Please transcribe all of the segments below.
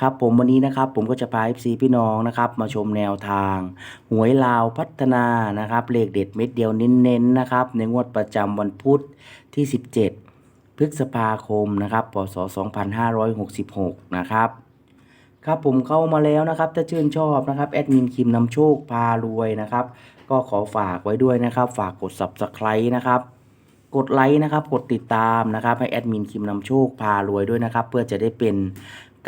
ครับผมวันนี้นะครับผมก็จะพา FC พี่น้องนะครับมาชมแนวทาง หวยลาวพัฒนานะครับเลขเด็ดเม็ดเดียวเน้นๆนะครับในงวดประจำวันพุธที่ 17 พฤษภาคมนะครับพศ 2566 นะครับครับผมเข้ามาแล้วนะครับถ้าชื่นชอบนะครับแอดมินคิมนำโชคพารวยนะครับ ก็ขอฝากไว้ด้วยนะครับ ฝากกด subscribe นะครับกดไลค์นะครับ กดติดตามนะครับ ให้แอดมินคิมนำโชคพารวยด้วยนะครับ เพื่อจะได้เป็น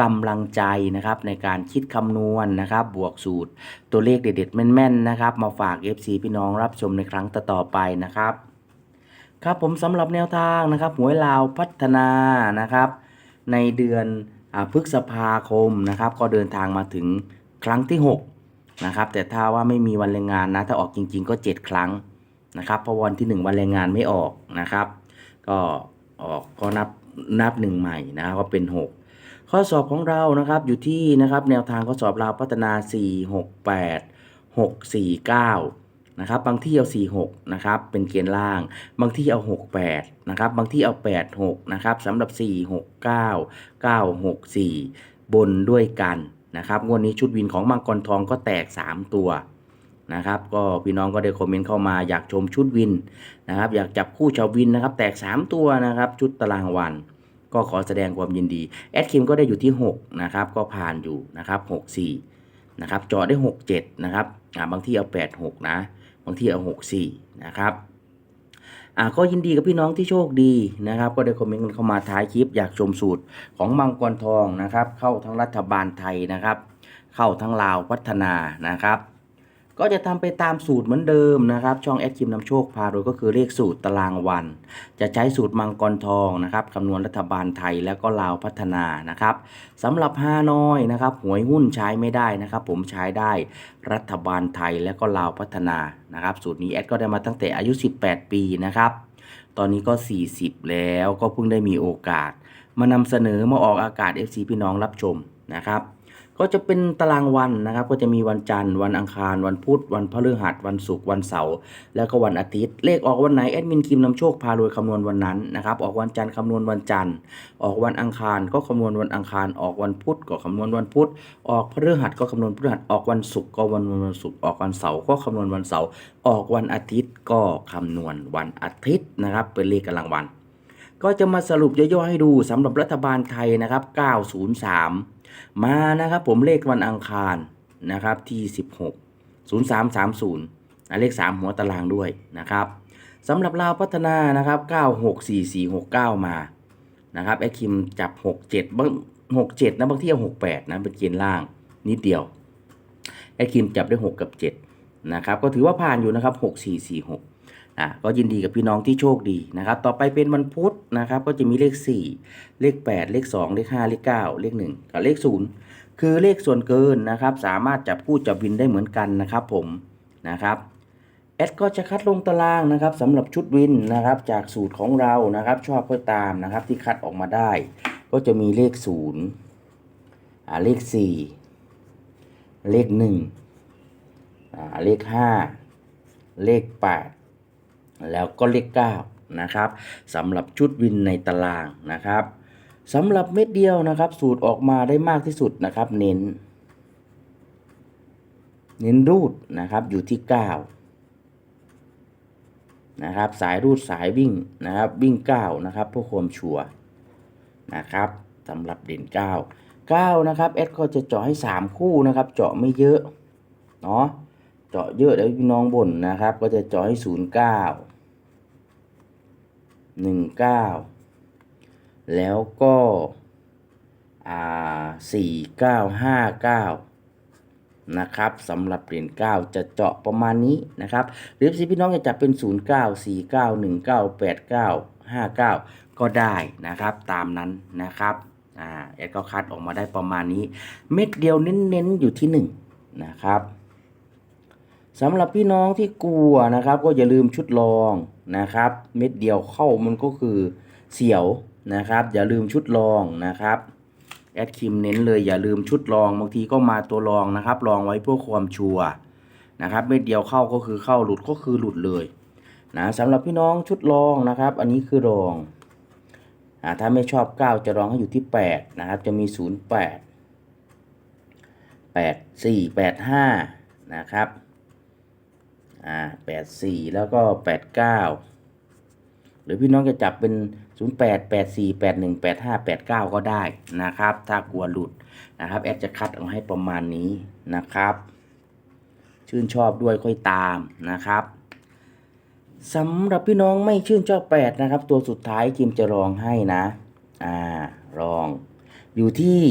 กำลังใจนะครับในการคิดคำนวณนะครับ บวกสูตร ตัวเลขเด็ดๆ แม่นๆนะครับ มาฝาก FC พี่น้องรับชมในครั้งต่อๆไปนะครับ ครับผมสำหรับแนวทางนะครับหวยลาวพัฒนานะครับ ในเดือนอพฤษภาคมนะครับ ก็เดินทางมาถึงครั้งที่ 6 นะครับ แต่ถ้าว่าไม่มีวันแรงงานนะ ถ้าออกจริง ๆ ก็ 7 ครั้งนะครับเพราะวันที่ 1 วันแรงงานไม่ออกนะครับ ก็ออกก็นับนับหนึ่งใหม่นะครับก็เป็น 6 ข้อสอบของเรานะครับอยู่ที่นะครับแนวทางข้อสอบเราพัฒนา 4 6 8 6 4 9นะครับบางที่เอา 46นะครับเป็นเกณฑ์ล่าง บางที่เอา 68นะครับบางที่เอา 86นะครับสำหรับ 4 6 9 9 6 4 บนด้วยกันนะครับงวดนี้ชุดวินของมังกรทองก็แตก 3 ตัวนะครับก็พี่น้องก็ได้คอมเมนต์เข้ามาอยากชมชุดวินนะครับอยากจับคู่ชาววินนะครับแตก 3 ตัวนะครับชุดตารางวัน ก็ขอแสดงความยินดีแอดคิมก็ได้อยู่ที่ 6 นะครับ ก็ผ่านอยู่นะครับ 64 นะครับจาะได้ 67 นะครับบางที่เอา 86 นะ บางที่เอา 64 นะครับอ่าก็ยินดีกับพี่น้องที่โชคดีนะครับ ก็ได้คอมเมนต์เข้ามาท้ายคลิปอยากชมสูตรของมังกรทองนะครับ เข้าทั้งรัฐบาลไทยนะครับ เข้าทั้งลาวพัฒนานะครับ ก็จะทำไปตามสูตรเหมือนเดิมนะครับ ช่องแอดคิมนำโชคพาโดยก็คือเลขสูตรตารางวัน จะใช้สูตรมังกรทองนะครับคำนวณรัฐบาลไทยแล้วก็ลาวพัฒนานะครับสำหรับฮานอยนะครับหวยหุ้นใช้ไม่ได้นะครับ ผมใช้ได้รัฐบาลไทยและก็ลาวพัฒนานะครับ สูตรนี้แอดก็ได้มาตั้งแต่อายุ 18 ปีนะครับ ตอนนี้ก็ 40 แล้วก็เพิ่งได้มีโอกาส มานำเสนอมาออกอากาศ FC พี่น้องรับชมนะครับ ก็จะเป็นตารางวันนะครับ ก็จะมีวันจันทร์ วันอังคาร วันพุธ วันพฤหัส วันศุกร์ วันเสาร์ แล้วก็วันอาทิตย์ เลขออกวันไหนแอดมินคิมนำโชคพารวยคำนวณวันนั้นนะครับ ออกวันจันทร์คำนวณวันจันทร์ ออกวันอังคารก็คำนวณวันอังคาร ออกวันพุธก็คำนวณวันพุธ ออกพฤหัสก็คำนวณพฤหัส ออกวันศุกร์ก็วันวันศุกร์ ออกวันเสาร์ก็คำนวณวันเสาร์ ออกวันอาทิตย์ก็คำนวณวันอาทิตย์นะครับ เป็นเลขกำลังวัน ก็จะมาสรุปย่อๆให้ดูสำหรับรัฐบาลไทยนะครับ 903 มานะครับผมเลขวันอังคารนะครับที่ 16 0330นะเลข 3 หัวตารางด้วยนะครับสำหรับลาวพัฒนานะครับ 964469 มานะครับแอคิมจับ 67บาง67นะบางที่เอา68นะเป็นเกณฑ์ล่างนิดเดียวแอคิมจับได้ 6 กับ 7นะครับก็ถือว่าผ่านอยู่นะครับ 6446 อะก็ยินดีกับพี่น้องที่โชคดีนะครับ ต่อไปเป็นวันพุธนะครับ ก็จะมีเลข 4 เลข 8 เลข 2 เลข 5 เลข 9 เลข 1 กับเลข 0 คือเลขส่วนเกินนะครับ สามารถจับคู่จับวินได้เหมือนกันนะครับผมนะครับแอดก็จะคัดลงตารางนะครับสำหรับชุดวินนะครับ จากสูตรของเรานะครับ ชอบก็ตามนะครับที่คัดออกมาได้ ก็จะมีเลข 0อ่าเลข 4 เลข1อ่าเลข 5 เลข 8 แล้วก็เลข9นะครับสำหรับชุดวินในตารางนะครับสำหรับเม็ดเดียวนะครับ สูตรออกมาได้มากที่สุดนะครับ เน้น เน้นรูดนะครับอยู่ที่ 9 นะครับ สายรูดสายวิ่งนะครับ วิ่ง 9 นะครับเพื่อความชัวนะครับสำหรับเด่น 9 9 นะครับแอดก็จะเจาะให้ 3 คู่นะครับ เจาะไม่เยอะเนาะ เจาะเยอะเดี๋ยวพี่น้องบ่นนะครับ ก็จะเจาะให้0 9 1 9แล้วก็อ่า4 9 5 9นะครับสำหรับเหรียญ9จะเจาะประมาณนี้นะครับหรือสิพี่น้องจะจับเป็น 0 9 4 9 1 9 8 9 5 9 ก็ได้นะครับตามนั้นนะครับอ่าแอดก็คัดออกมาได้ประมาณนี้ เม็ดเดียวเน้นๆอยู่ที่หนึ่งนะครับ สำหรับพี่น้องที่กลัวนะครับ ก็อย่าลืมชุดรองนะครับ เม็ดเดียวเข้ามันก็คือเสียวนะครับ อย่าลืมชุดรองนะครับแอดคิมเน้นเลยอย่าลืมชุดรองบางทีก็มาตัวรองนะครับรองไว้เพื่อความชัวร์นะครับ เม็ดเดียวเข้าก็คือเข้าหลุดก็คือหลุดเลยนะสำหรับพี่น้องชุดรองนะครับ อันนี้คือรองอ่าถ้าไม่ชอบ 9 จะรองให้อยู่ที่ 8 นะครับ จะมี 0 8 8 4 8 5 นะครับ อ่า8 4แล้วก็8 9หรือพี่น้องจะจับเป็น 0 8 8 4 8 1 8 5 8 9 ก็ได้นะครับ ถ้ากลัวหลุดนะครับ แอดจะคัดเอาให้ประมาณนี้นะครับ ชื่นชอบด้วยค่อยตามนะครับสำหรับพี่น้องไม่ชื่นชอบแปดนะครับ ตัวสุดท้ายคิมจะรองให้นะ อ่ารองอยู่ที่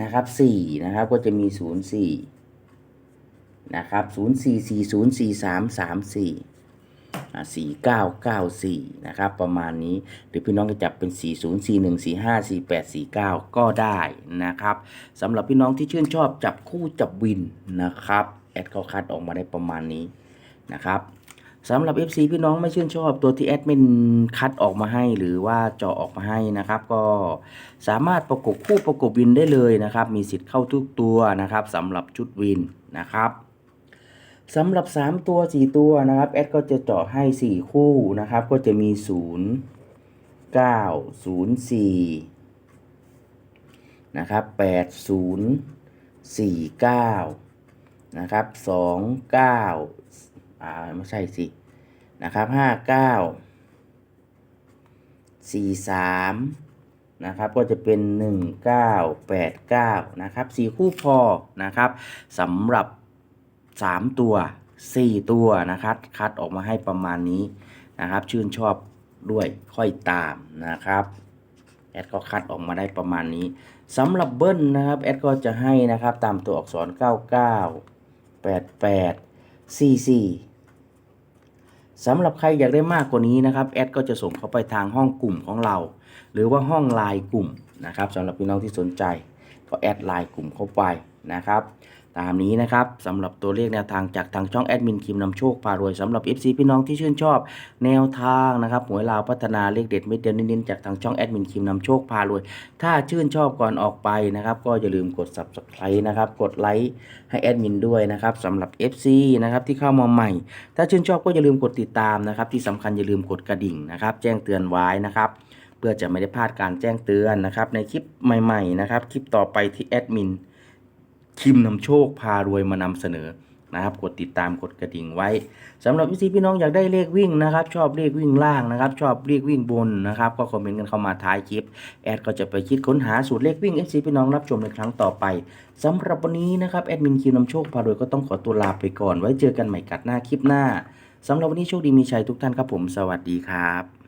นะครับสี่นะครับก็จะมีศูนย์ นะครับศูนย์สี่สี่ศูนย์สี่สามสามสี่อ่าสี่เก้าเก้าสี่นะครับ ประมาณนี้หรือพี่น้องจะจับเป็นสี่ศูนย์สี่หนึ่งสี่ห้าสี่แปดสี่เก้าก็ได้นะครับสำหรับพี่น้องที่ชื่นชอบจับคู่จับวินนะครับ แอดเขาคัดออกมาได้ประมาณนี้นะครับสำหรับ FC พี่น้องไม่ชื่นชอบตัวที่แอดมินคัดออกมาให้หรือว่าเจาะออกมาให้นะครับ ก็สามารถประกบคู่ประกบวินได้เลยนะครับ มีสิทธิ์เข้าทุกตัวนะครับสำหรับชุดวินนะครับ สำหรับ 3 ตัว 4 ตัวนะครับแอดก็จะเจาะให้ 4 คู่นะครับ ก็จะมี 0 9 0 4 นะครับ 8 0 4 9 นะครับ 2 9 อ่าไม่ใช่สิ นะครับห้าเก้าสี่สามนะครับ ก็จะเป็นหนึ่งเก้าแปดเก้านะครับสี่คู่พอนะครับสำหรับ สามตัวสี่ตัวนะครับ คัดออกมาให้ประมาณนี้นะครับ ชื่นชอบด้วยค่อยตามนะครับแอดก็คัดออกมาได้ประมาณนี้สำหรับเบิ้ลนะครับแอดก็จะให้นะครับตามตัวอักษร 99 88 44สำหรับใครอยากได้มากกว่านี้นะครับแอดก็จะส่งเข้าไปทางห้องกลุ่มของเรา หรือว่าห้องไลน์กลุ่มนะครับสำหรับพี่น้องที่สนใจ ก็แอดไลน์กลุ่มเข้าไปนะครับ ตามนี้นะครับสำหรับตัวเลขแนวทางจากทางช่องแอดมินคิมนำโชคพารวยสำหรับ FC พี่น้องที่ชื่นชอบ แนวทางนะครับหวยลาวพัฒนาเลขเด็ดเม็ดเดียวเน้นๆจากทางช่องแอดมินคิมนำโชคพารวย ถ้าชื่นชอบก่อนออกไปนะครับ ก็อย่าลืมกด subscribe นะครับกดไลค์ให้แอดมินด้วยนะครับสำหรับ FC นะครับที่เข้ามาใหม่ ถ้าชื่นชอบก็อย่าลืมกดติดตามนะครับที่สำคัญอย่าลืมกดกระดิ่งนะครับแจ้งเตือนไว้นะครับเพื่อจะไม่ได้พลาดการแจ้งเตือนนะครับในคลิปใหม่ๆนะครับคลิปต่อไปที่แอดมิน คิมนำโชคพารวยมานำเสนอนะครับกดติดตามกดกระดิ่งไว้สำหรับวิธีพี่น้องอยากได้เลขวิ่งนะครับ ชอบเลขวิ่งล่างนะครับ ชอบเลขวิ่งบนนะครับ ก็คอมเมนต์กันเข้ามาท้ายคลิป แอดก็จะไปคิดค้นหาสูตรเลขวิ่ง FC พี่น้องรับชมในครั้งต่อไปสำหรับวันนี้นะครับแอดมินคิวนำโชคพารวยก็ต้องขอตัวลาไปก่อน ไว้เจอกันใหม่กัดหน้าคลิปหน้าสำหรับวันนี้โชคดีมีชัยทุกท่านครับผม สวัสดีครับ